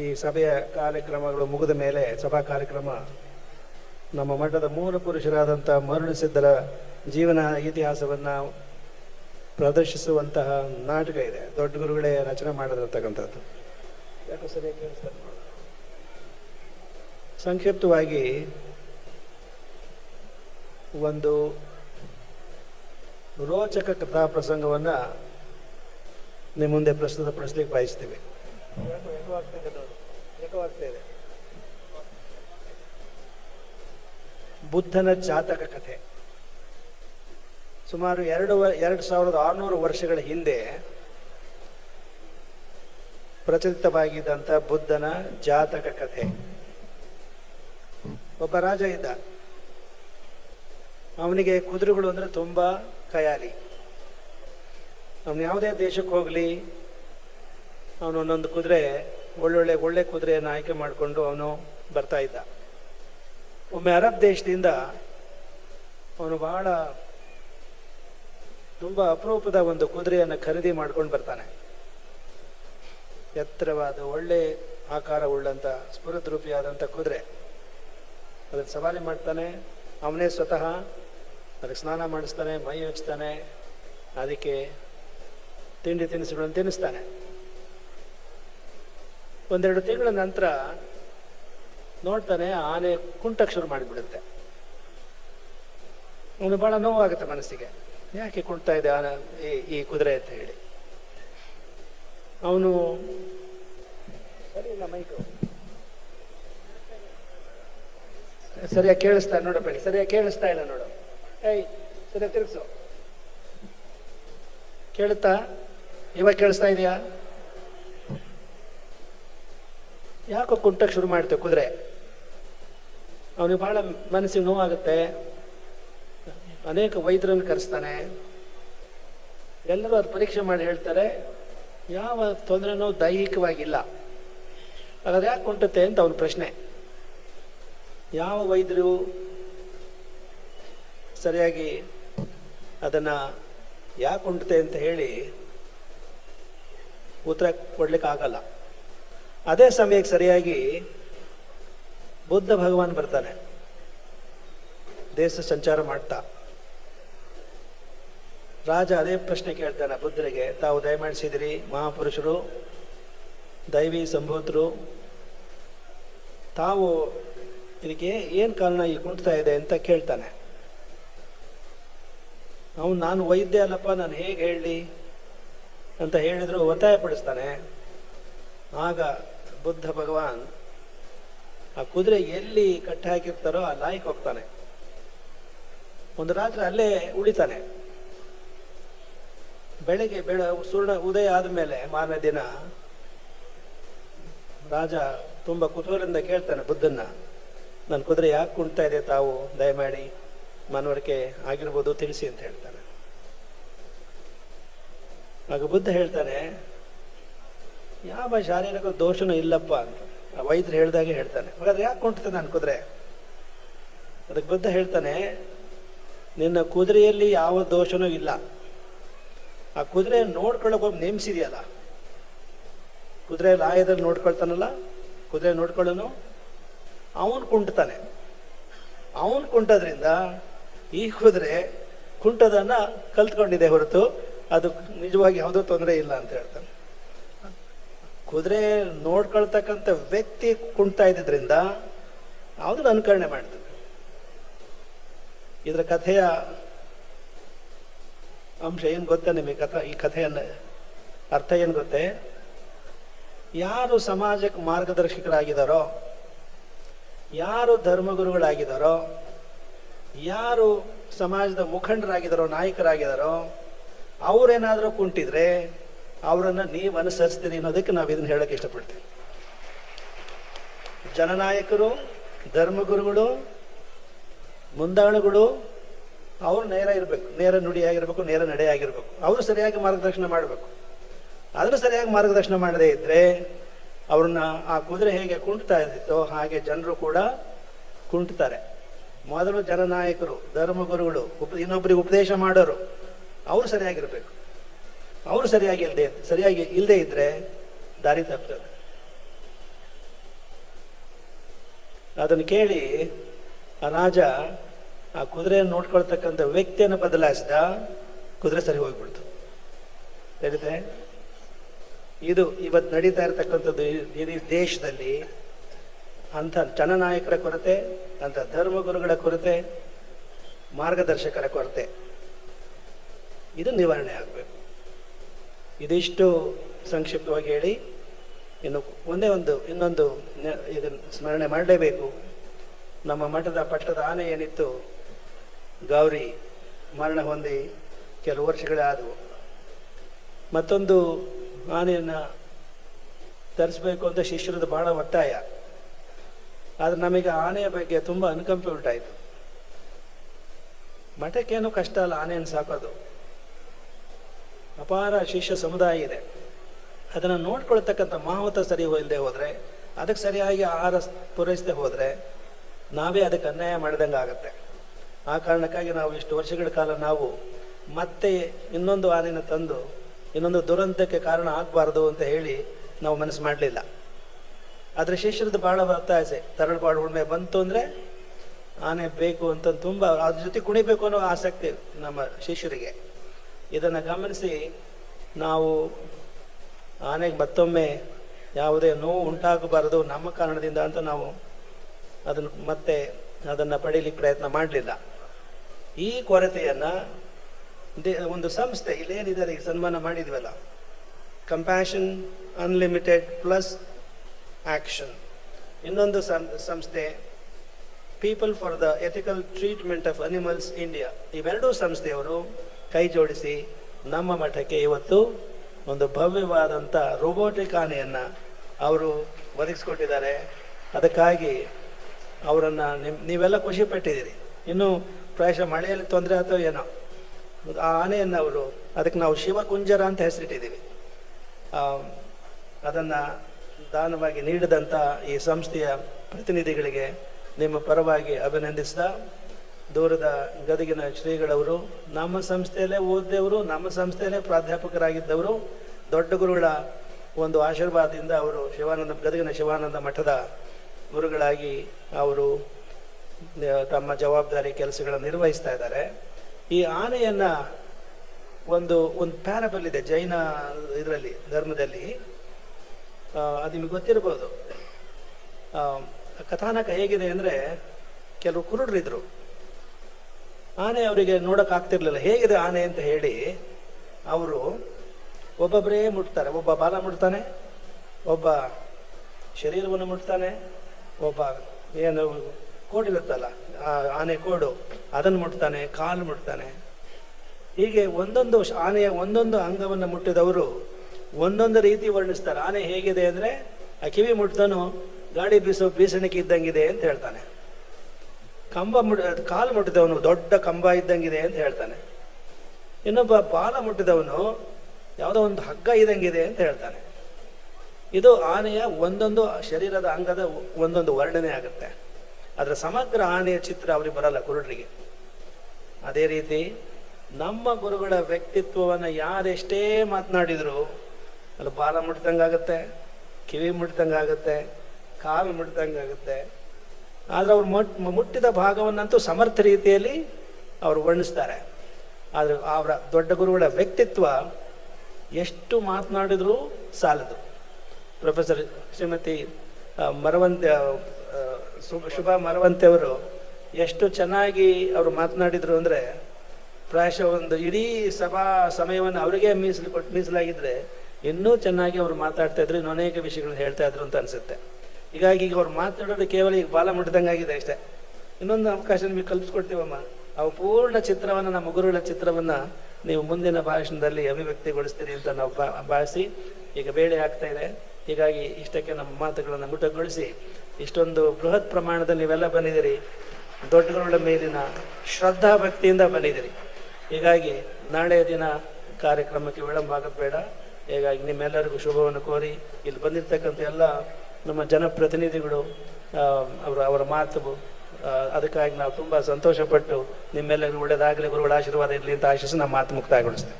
ಈ ಸಭೆಯ ಕಾರ್ಯಕ್ರಮಗಳು ಮುಗಿದ ಮೇಲೆ ಸಭಾ ಕಾರ್ಯಕ್ರಮ ನಮ್ಮ ಮಠದ ಮೂಲ ಪುರುಷರಾದಂಥ ಮರುಳಸಿದ್ದರ ಜೀವನ ಇತಿಹಾಸವನ್ನು ಪ್ರದರ್ಶಿಸುವಂತಹ ನಾಟಕ ಇದೆ. ದೊಡ್ಡ ಗುರುಗಳೇ ರಚನೆ ಮಾಡಿರತಕ್ಕಂಥದ್ದು. ಯಾಕೋ ಸರಿಯಾಗಿ ಸಂಕ್ಷಿಪ್ತವಾಗಿ ಒಂದು ರೋಚಕ ಕಥಾ ಪ್ರಸಂಗವನ್ನು ನಿಮ್ಮ ಮುಂದೆ ಪ್ರಸ್ತುತಪಡಿಸ್ಲಿಕ್ಕೆ ಬಯಸ್ತೀವಿ. ಬುದ್ಧನ ಜಾತಕ ಕಥೆ. ಸುಮಾರು ಎರಡು ಎರಡು ಸಾವಿರದ ಆರುನೂರು ವರ್ಷಗಳ ಹಿಂದೆ ಪ್ರಚಲಿತವಾಗಿದ್ದಂಥ ಬುದ್ಧನ ಜಾತಕ ಕಥೆ. ಒಬ್ಬ ರಾಜ ಇದ್ದ. ಅವನಿಗೆ ಕುದುರೆಗಳು ಅಂದ್ರೆ ತುಂಬಾ ಖಯಾಲಿ. ಅವನು ಯಾವುದೇ ದೇಶಕ್ಕೆ ಹೋಗಲಿ ಅವನು ಒಂದೊಂದು ಕುದುರೆ, ಒಳ್ಳೊಳ್ಳೆ, ಒಳ್ಳೆ ಕುದುರೆಯನ್ನು ಆಯ್ಕೆ ಮಾಡಿಕೊಂಡು ಅವನು ಬರ್ತಾ ಇದ್ದ. ಒಮ್ಮೆ ಅರಬ್ ದೇಶದಿಂದ ಅವನು ಬಹಳ ತುಂಬ ಅಪರೂಪದ ಒಂದು ಕುದುರೆಯನ್ನು ಖರೀದಿ ಮಾಡ್ಕೊಂಡು ಬರ್ತಾನೆ. ಎತ್ತರವಾದ, ಒಳ್ಳೆ ಆಕಾರ ಉಳ್ಳಂತ ಸ್ಫುರದ್ರೂಪಿಯಾದಂಥ ಕುದುರೆ. ಅದನ್ನು ಸವಾರಿ ಮಾಡ್ತಾನೆ. ಅವನೇ ಸ್ವತಃ ಅದಕ್ಕೆ ಸ್ನಾನ ಮಾಡಿಸ್ತಾನೆ, ಮೈ ಹಚ್ತಾನೆ. ಅದಕ್ಕೆ ತಿಂಡಿ ತಿನಿಸುಗಳನ್ನು ತಿನ್ನಿಸ್ತಾನೆ. ಒಂದೆರಡು ತಿಂಗಳ ನಂತರ ನೋಡ್ತಾನೆ ಆನೆ ಕುಂಟಕ್ಕೆ ಶುರು ಮಾಡಿಬಿಡುತ್ತೆ. ಅವನು ಬಹಳ ನೋವಾಗುತ್ತೆ ಮನಸ್ಸಿಗೆ. ಯಾಕೆ ಕುಣ್ತಾ ಇದೆ ಆನೆ ಈ- ಕುದುರೆ ಅಂತ ಹೇಳಿ. ಅವನು ಸರಿಯಾಗಿ ಕೇಳಿಸ್ತಾ ನೋಡಪ್ಪ ಸರಿಯಾಗಿ ಕೇಳಿಸ್ತಾ ಇಲ್ಲ ನೋಡು. ಏಯ್, ಸರಿಯಾಗಿ ತಿರುಗಿಸು. ಕೇಳುತ್ತಾ? ಇವಾಗ ಕೇಳಿಸ್ತಾ ಇದೆಯಾ? ಯಾಕೋ ಕುಂಟಕ್ಕೆ ಶುರು ಮಾಡ್ತೇವೆ, ಕುದುರೆ. ಅವನಿಗೆ ಬಹಳ ಮನಸ್ಸಿಗೆ ನೋವಾಗುತ್ತೆ. ಅನೇಕ ವೈದ್ಯರನ್ನು ಕರೆಸ್ತಾನೆ. ಎಲ್ಲರೂ ಅದು ಪರೀಕ್ಷೆ ಮಾಡಿ ಹೇಳ್ತಾರೆ, ಯಾವ ತೊಂದರೆನೂ ದೈಹಿಕವಾಗಿಲ್ಲ. ಹಾಗಾದ್ರೆ ಯಾಕೆ ಕುಂಟುತ್ತೆ ಅಂತ ಅವನ ಪ್ರಶ್ನೆ. ಯಾವ ವೈದ್ಯರು ಸರಿಯಾಗಿ ಅದನ್ನು ಯಾಕೆ ಉಂಟುತ್ತೆ ಅಂತ ಹೇಳಿ ಉತ್ತರ ಕೊಡ್ಲಿಕ್ಕೆ ಆಗಲ್ಲ ಅದೇ ಸಮಯಕ್ಕೆ ಸರಿಯಾಗಿ ಬುದ್ಧ ಭಗವಾನ್ ಬರ್ತಾನೆ. ದೇಶ ಸಂಚಾರ ಮಾಡ್ತಾ. ರಾಜ ಅದೇ ಪ್ರಶ್ನೆ ಕೇಳ್ತಾನೆ ಬುದ್ಧರಿಗೆ, ತಾವು ದಯಮಾಡಿಸಿದಿರಿ, ಮಹಾಪುರುಷರು, ದೈವಿ ಸಂಭೂತರು, ತಾವು ಇದಕ್ಕೆ ಏನು ಕಾರಣ ಈ ಕುಂಟ್ತಾ ಇದೆ ಅಂತ ಕೇಳ್ತಾನೆ. ಅವನು, ನಾನು ವೈದ್ಯ ಅಲ್ಲಪ್ಪ, ನಾನು ಹೇಗೆ ಹೇಳಲಿ ಅಂತ ಹೇಳಿದ್ರು ಒತ್ತಾಯ ಪಡಿಸ್ತಾನೆ ಆಗ ಬುದ್ಧ ಭಗವಾನ್ ಆ ಕುದುರೆ ಎಲ್ಲಿ ಕಟ್ಟಿ ಹಾಕಿರ್ತಾರೋ ಆ ಲಾಯಿಗೆ ಹೋಗ್ತಾನೆ. ಒಂದು ರಾತ್ರಿ ಅಲ್ಲೇ ಉಳಿತಾನೆ. ಬೆಳಗ್ಗೆ ಬೆಳ ಸೂರ್ಯ ಉದಯ ಆದ್ಮೇಲೆ ಮಾರನೇ ದಿನ ರಾಜ ತುಂಬಾ ಕುತೂಹಲದಿಂದ ಕೇಳ್ತಾನೆ ಬುದ್ಧನ್ನ ನನ್ನ ಕುದುರೆ ಯಾಕೆ ಕುಣ್ತಾ ಇದೆ ತಾವು? ದಯಮಾಡಿ ಮನವರಿಕೆ ಆಗಿರ್ಬೋದು, ತಿಳಿಸಿ ಅಂತ ಹೇಳ್ತಾನೆ. ಆಗ ಬುದ್ಧ ಹೇಳ್ತಾನೆ ಯಾವ ಶಾರೀರಿಕ ದೋಷನೂ ಇಲ್ಲಪ್ಪ ಅಂತ. ವೈದ್ಯರು ಹೇಳ್ದಾಗೆ ಹೇಳ್ತಾನೆ. ಹಾಗಾದ್ರೆ ಯಾಕೆ ಕುಂಟತೆ ನಾನು ಕುದುರೆ? ಅದಕ್ಕೆ ಬುದ್ಧ ಹೇಳ್ತಾನೆ, ನಿನ್ನ ಕುದುರೆಯಲ್ಲಿ ಯಾವ ದೋಷನೂ ಇಲ್ಲ. ಆ ಕುದುರೆ ನೋಡ್ಕೊಳ್ಳೋಕೆ ನೇಮಿಸಿದೆಯಲ್ಲ? ಕುದುರೆ ಲಾಯದಲ್ಲಿ ನೋಡ್ಕೊಳ್ತಾನಲ್ಲ? ಕುದುರೆ ನೋಡ್ಕೊಳ್ಳೋನು? ಅವನು ಕುಂಟ್ತಾನೆ. ಅವನು ಕುಂಟದ್ರಿಂದ ಈ ಕುದುರೆ ಕುಂಟದನ್ನ ಕಲ್ತ್ಕೊಂಡಿದೆ ಹೊರತು, ಅದು ನಿಜವಾಗಿ ಯಾವುದೋ ತೊಂದರೆ ಇಲ್ಲ ಅಂತ ಹೇಳ್ತಾನೆ. ಕುದುರೆ ನೋಡ್ಕೊಳ್ತಕ್ಕಂಥ ವ್ಯಕ್ತಿ ಕುಣ್ತಾ ಇದ್ದಿದ್ರಿಂದ ಅವನು ಅನುಕರಣೆ ಮಾಡ್ತದೆ ಇದರ ಕಥೆಯ ಅಂಶ ಏನು ಗೊತ್ತಾ ನಿಮಗೆ? ಕಥ ಈ ಕಥೆಯನ್ನು ಅರ್ಥ ಏನು ಗೊತ್ತೇ? ಯಾರು ಸಮಾಜಕ್ಕೆ ಮಾರ್ಗದರ್ಶಕರಾಗಿದ್ದಾರೋ, ಯಾರು ಧರ್ಮಗುರುಗಳಾಗಿದ್ದಾರೋ, ಯಾರು ಸಮಾಜದ ಮುಖಂಡರಾಗಿದ್ದಾರೋ, ನಾಯಕರಾಗಿದ್ದಾರೋ, ಅವರೇನಾದರೂ ಕುಂಟಿದ್ರೆ ಅವರನ್ನ ನೀವು ಅನುಸರಿಸ್ತೀರಿ ಅನ್ನೋದಕ್ಕೆ ನಾವು ಇದನ್ನ ಹೇಳಕ್ ಇಷ್ಟಪಡ್ತೀವಿ. ಜನನಾಯಕರು, ಧರ್ಮಗುರುಗಳು, ಮುಂದಾಳುಗಳು, ಅವ್ರು ನೇರ ಇರಬೇಕು. ನೇರ ನುಡಿಯಾಗಿರ್ಬೇಕು, ನೇರ ನಡೆಯಾಗಿರ್ಬೇಕು. ಅವರು ಸರಿಯಾಗಿ ಮಾರ್ಗದರ್ಶನ ಮಾಡಬೇಕು. ಅದನ್ನು ಸರಿಯಾಗಿ ಮಾರ್ಗದರ್ಶನ ಮಾಡದೇ ಇದ್ರೆ ಅವ್ರನ್ನ ಆ ಕುದುರೆ ಹೇಗೆ ಕುಂಟ್ತಾ ಇರ್ತಿತ್ತೋ ಹಾಗೆ ಜನರು ಕೂಡ ಕುಂಟ್ತಾರೆ. ಮೊದಲು ಜನನಾಯಕರು, ಧರ್ಮಗುರುಗಳು, ಉಪ ಇನ್ನೊಬ್ಬರಿಗೆ ಉಪದೇಶ ಮಾಡೋರು, ಅವರು ಸರಿಯಾಗಿರ್ಬೇಕು. ಅವರು ಸರಿಯಾಗಿ ಇಲ್ಲದೆ ಸರಿಯಾಗಿ ಇಲ್ಲದೆ ಇದ್ರೆ ದಾರಿ ತಪ್ತದೆ. ಅದನ್ನು ಕೇಳಿ ಆ ರಾಜ ಆ ಕುದುರೆಯನ್ನು ನೋಡ್ಕೊಳ್ತಕ್ಕಂಥ ವ್ಯಕ್ತಿಯನ್ನು ಬದಲಾಯಿಸಿದ, ಕುದುರೆ ಸರಿ ಹೋಗ್ಬಿಡ್ತು. ಹೇಳಿದ್ರೆ, ಇದು ಇವತ್ತು ನಡೀತಾ ಇರತಕ್ಕಂಥದ್ದು ಇಡೀ ದೇಶದಲ್ಲಿ ಅಂಥ ಜನನಾಯಕರ ಕೊರತೆ, ಅಂಥ ಧರ್ಮಗುರುಗಳ ಕೊರತೆ, ಮಾರ್ಗದರ್ಶಕರ ಕೊರತೆ. ಇದು ನಿವಾರಣೆ ಆಗಬೇಕು. ಇದಿಷ್ಟು ಸಂಕ್ಷಿಪ್ತವಾಗಿ ಹೇಳಿ. ಇನ್ನು ಒಂದೇ ಒಂದು, ಇನ್ನೊಂದು ಇದನ್ನು ಸ್ಮರಣೆ ಮಾಡಲೇಬೇಕು. ನಮ್ಮ ಮಠದ ಪಟ್ಟದ ಆನೆ ಏನಿತ್ತು, ಗೌರಿ ಮರಣ ಹೊಂದಿ ಕೆಲವು ವರ್ಷಗಳೇ ಆದವು. ಮತ್ತೊಂದು ಆನೆಯನ್ನು ತರಿಸ್ಬೇಕು ಅಂತ ಶಿಷ್ಯರದ್ದು ಬಹಳ ಒತ್ತಾಯ. ಆದರೆ ನಮಗೆ ಆನೆಯ ಬಗ್ಗೆ ತುಂಬ ಅನುಕಂಪೆ ಉಂಟಾಯಿತು. ಮಠಕ್ಕೇನು ಕಷ್ಟ ಅಲ್ಲ, ಆನೆಯನ್ನು ಸಾಕೋದು. ಅಪಾರ ಶಿಷ್ಯ ಸಮುದಾಯ ಇದೆ. ಅದನ್ನು ನೋಡ್ಕೊಳ್ತಕ್ಕಂಥ ಮಾವತ ಸರಿ ಇಲ್ಲದೆ ಹೋದರೆ ಅದಕ್ಕೆ ಸರಿಯಾಗಿ ಆಹಾರ ಪೂರೈಸದೆ ಹೋದರೆ, ನಾವೇ ಅದಕ್ಕೆ ಅನ್ಯಾಯ ಮಾಡಿದಂಗೆ ಆಗುತ್ತೆ. ಆ ಕಾರಣಕ್ಕಾಗಿ ನಾವು ಇಷ್ಟು ವರ್ಷಗಳ ಕಾಲ ನಾವು ಮತ್ತೆ ಇನ್ನೊಂದು ಆನೆಯನ್ನು ತಂದು, ಇನ್ನೊಂದು ದುರಂತಕ್ಕೆ ಕಾರಣ ಆಗಬಾರ್ದು ಅಂತ ಹೇಳಿ ನಾವು ಮನಸ್ಸು ಮಾಡಲಿಲ್ಲ. ಆದರೆ ಶಿಷ್ಯರದ್ದು ಬಹಳ ಒತ್ತಾಸೆ ತರಳಪಾಡು ಹುಣ್ಮೆ ಬಂತು ಅಂದರೆ ಆನೆ ಬೇಕು ಅಂತ ತುಂಬ, ಅದ್ರ ಜೊತೆ ಕುಣಿಬೇಕು ಅನ್ನೋ ಆಸಕ್ತಿ ನಮ್ಮ ಶಿಷ್ಯರಿಗೆ. ಇದನ್ನು ಗಮನಿಸಿ ನಾವು ಆನೆಗೆ ಮತ್ತೊಮ್ಮೆ ಯಾವುದೇ ನೋವು ಉಂಟಾಗಬಾರದು ನಮ್ಮ ಕಾರಣದಿಂದ ಅಂತ ನಾವು ಅದನ್ನು ಮತ್ತೆ ಅದನ್ನು ಪಡೀಲಿಕ್ಕೆ ಪ್ರಯತ್ನ ಮಾಡಲಿಲ್ಲ. ಈ ಕೊರತೆಯನ್ನು ಒಂದು ಸಂಸ್ಥೆ ಇಲ್ಲೇನಿದ್ದಾರೆ ಈಗ ಸನ್ಮಾನ ಮಾಡಿದ್ವಲ್ಲ? ಕಂಪ್ಯಾಷನ್ ಅನ್ಲಿಮಿಟೆಡ್ ಪ್ಲಸ್ ಆ್ಯಕ್ಷನ್ ಇನ್ನೊಂದು ಸಂಸ್ಥೆ People for the Ethical Treatment of Animals India ಇವೆರಡೂ ಸಂಸ್ಥೆಯವರು ಕೈ ಜೋಡಿಸಿ ನಮ್ಮ ಮಠಕ್ಕೆ ಇವತ್ತು ಒಂದು ಭವ್ಯವಾದಂಥ ರೋಬೋಟಿಕ್ ಆನೆಯನ್ನು ಅವರು ಒದಗಿಸ್ಕೊಟ್ಟಿದ್ದಾರೆ. ಅದಕ್ಕಾಗಿ ಅವರನ್ನು ನಿಮ್, ನೀವೆಲ್ಲ ಖುಷಿ ಪಟ್ಟಿದ್ದೀರಿ. ಇನ್ನು ಪ್ರಾಯಶಃ ಮಳೆಯಲ್ಲಿ ತೊಂದರೆ ಅಥವಾ ಏನೋ. ಆ ಆನೆಯನ್ನು ಅವರು, ಅದಕ್ಕೆ ನಾವು ಶಿವಕುಂಜರ ಅಂತ ಹೆಸರಿಟ್ಟಿದ್ದೀವಿ. ಅದನ್ನು ದಾನವಾಗಿ ನೀಡಿದಂಥ ಈ ಸಂಸ್ಥೆಯ ಪ್ರತಿನಿಧಿಗಳಿಗೆ ನಿಮ್ಮ ಪರವಾಗಿ ಅಭಿನಂದಿಸ್ತಾ ದೂರದ ಗದಗಿನ ಶ್ರೀಗಳವರು, ನಮ್ಮ ಸಂಸ್ಥೆಯಲ್ಲೇ ಓದಿದವರು, ನಮ್ಮ ಸಂಸ್ಥೆಯಲ್ಲೇ ಪ್ರಾಧ್ಯಾಪಕರಾಗಿದ್ದವರು, ದೊಡ್ಡ ಗುರುಗಳ ಒಂದು ಆಶೀರ್ವಾದದಿಂದ ಅವರು ಶಿವಾನಂದ, ಗದಗಿನ ಶಿವಾನಂದ ಮಠದ ಗುರುಗಳಾಗಿ ಅವರು ತಮ್ಮ ಜವಾಬ್ದಾರಿ ಕೆಲಸಗಳನ್ನು ನಿರ್ವಹಿಸ್ತಾ ಇದ್ದಾರೆ. ಈ ಆನೆಯನ್ನು ಒಂದು ಒಂದು ಪ್ಯಾರಬಲ್ ಇದೆ, ಜೈನ ಇದರಲ್ಲಿ, ಧರ್ಮದಲ್ಲಿ. ಅದು ನಿಮಗೆ ಗೊತ್ತಿರ್ಬೋದು. ಕಥಾನಕ ಹೇಗಿದೆ ಅಂದರೆ, ಕೆಲವು ಕುರುಡ್ರಿದ್ರು. ಆನೆ ಅವರಿಗೆ ನೋಡಕ್ ಆಗ್ತಿರ್ಲಿಲ್ಲ. ಹೇಗಿದೆ ಆನೆ ಅಂತ ಹೇಳಿ ಅವರು ಒಬ್ಬೊಬ್ಬರೇ ಮುಟ್ತಾರೆ. ಒಬ್ಬ ಬಾಲ ಮುಟ್ತಾನೆ, ಒಬ್ಬ ಶರೀರವನ್ನು ಮುಟ್ತಾನೆ, ಒಬ್ಬ ಏನು ಕೋಡಿರುತ್ತಲ್ಲ ಆನೆ ಕೋಡು, ಅದನ್ನು ಮುಟ್ತಾನೆ, ಕಾಲು ಮುಟ್ತಾನೆ. ಹೀಗೆ ಒಂದೊಂದು ಆನೆಯ ಒಂದೊಂದು ಅಂಗವನ್ನು ಮುಟ್ಟಿದವರು ಒಂದೊಂದು ರೀತಿ ವರ್ಣಿಸ್ತಾರೆ. ಆನೆ ಹೇಗಿದೆ ಅಂದರೆ, ಆ ಕಿವಿ ಮುಟ್ತಾನೋ ಗಾಡಿ ಬೀಸೋ ಬೀಸಣಿಕೆ ಇದ್ದಂಗಿದೆ ಅಂತ ಹೇಳ್ತಾನೆ. ಕಂಬ ಮುಟ್ ಕಾಲು ಮುಟ್ಟಿದವನು ದೊಡ್ಡ ಕಂಬ ಇದ್ದಂಗಿದೆ ಅಂತ ಹೇಳ್ತಾನೆ. ಇನ್ನೊಬ್ಬ ಬಾಲ ಮುಟ್ಟಿದವನು ಯಾವುದೋ ಒಂದು ಹಗ್ಗ ಇದ್ದಂಗಿದೆ ಅಂತ ಹೇಳ್ತಾನೆ. ಇದು ಆನೆಯ ಒಂದೊಂದು ಶರೀರದ ಅಂಗದ ಒಂದೊಂದು ವರ್ಣನೆ ಆಗುತ್ತೆ. ಅದರ ಸಮಗ್ರ ಆನೆಯ ಚಿತ್ರ ಅವ್ರಿಗೆ ಬರಲ್ಲ ಕುರುಡರಿಗೆ. ಅದೇ ರೀತಿ ನಮ್ಮ ಗುರುಗಳ ವ್ಯಕ್ತಿತ್ವವನ್ನು ಯಾರೆಷ್ಟೇ ಮಾತನಾಡಿದ್ರು ಅಲ್ಲಿ ಬಾಲ ಆಗುತ್ತೆ ಕಿವಿ ಮುಟ್ಟಿದಂಗಾಗುತ್ತೆ, ಕಾಲು ಮುಟ್ದಂಗಾಗತ್ತೆ ಆದರೆ ಅವರು ಮುಟ್, ಮುಟ್ಟಿದ ಭಾಗವನ್ನಂತೂ ಸಮರ್ಥ ರೀತಿಯಲ್ಲಿ ಅವರು ವರ್ಣಿಸ್ತಾರೆ. ಆದರೆ ಅವರ ದೊಡ್ಡ ಗುರುಗಳ ವ್ಯಕ್ತಿತ್ವ ಎಷ್ಟು ಮಾತನಾಡಿದರೂ ಸಾಲದು. ಪ್ರೊಫೆಸರ್ ಶ್ರೀಮತಿ ಮರವಂತೆ ಶುಭ ಶುಭ ಮರವಂತೆ ಎಷ್ಟು ಚೆನ್ನಾಗಿ ಅವರು ಮಾತನಾಡಿದ್ರು ಅಂದರೆ ಪ್ರಾಯಶಃ ಒಂದು ಇಡೀ ಸಭಾ ಸಮಯವನ್ನು ಅವರಿಗೆ ಮೀಸಲು ಕೊಟ್ಟು ಮೀಸಲಾಗಿದ್ದರೆ ಇನ್ನೂ ಚೆನ್ನಾಗಿ ಅವರು ಮಾತಾಡ್ತಾ ಇದ್ರು, ಇನ್ನೂ ಅನೇಕ ವಿಷಯಗಳನ್ನ ಹೇಳ್ತಾ ಇದ್ರು ಅಂತ ಅನ್ಸುತ್ತೆ. ಹೀಗಾಗಿ ಈಗ ಅವ್ರು ಮಾತಾಡೋದು ಕೇವಲ ಈಗ ಬಾಲ ಮುಟ್ಟಿದಂಗಾಗಿದೆ ಅಷ್ಟೇ. ಇನ್ನೊಂದು ಅವಕಾಶ ನಿಮಗೆ ಕಲ್ಪಿಸ್ಕೊಡ್ತೀವಮ್ಮ. ಅವು ಪೂರ್ಣ ಚಿತ್ರವನ್ನು, ನಮ್ಮ ಗುರುಗಳ ಚಿತ್ರವನ್ನ ನೀವು ಮುಂದಿನ ಭಾಷಣದಲ್ಲಿ ಅಭಿವ್ಯಕ್ತಿಗೊಳಿಸ್ತೀರಿ ಅಂತ ನಾವು ಭಾವಿಸಿ ಈಗ ಬೇಳೆ ಆಗ್ತಾ ಇದೆ. ಹೀಗಾಗಿ ಇಷ್ಟಕ್ಕೆ ನಮ್ಮ ಮಾತುಗಳನ್ನು ಮುಟಗೊಳಿಸಿ, ಇಷ್ಟೊಂದು ಬೃಹತ್ ಪ್ರಮಾಣದಲ್ಲಿ ನೀವೆಲ್ಲ ಬಂದಿದ್ದೀರಿ. ದೊಡ್ಡಗಳ ಮೇಲಿನ ಶ್ರದ್ಧಾ ಭಕ್ತಿಯಿಂದ ಬಂದಿದ್ದೀರಿ. ಹೀಗಾಗಿ ನಾಳೆಯ ದಿನ ಕಾರ್ಯಕ್ರಮಕ್ಕೆ ವಿಳಂಬ ಆಗೋದು ಬೇಡ ಹೀಗಾಗಿ ನಿಮ್ಮೆಲ್ಲರಿಗೂ ಶುಭವನ್ನು ಕೋರಿ ಇಲ್ಲಿ ಬಂದಿರತಕ್ಕಂಥ ಎಲ್ಲ ನಮ್ಮ ಜನಪ್ರತಿನಿಧಿಗಳು ಅವರ ಅವರ ಮಾತು ಅದಕ್ಕಾಗಿ ನಾವು ತುಂಬ ಸಂತೋಷಪಟ್ಟು ನಿಮ್ಮೆಲ್ಲರಿಗೂ ಒಳ್ಳೆಯದಾಗಲಿ ಗುರುಗಳ ಆಶೀರ್ವಾದ ಇರಲಿ ಅಂತ ಆಶಿಸಿ ನಮ್ಮ ಮಾತು ಮುಕ್ತಾಯಗೊಳಿಸ್ತೇವೆ.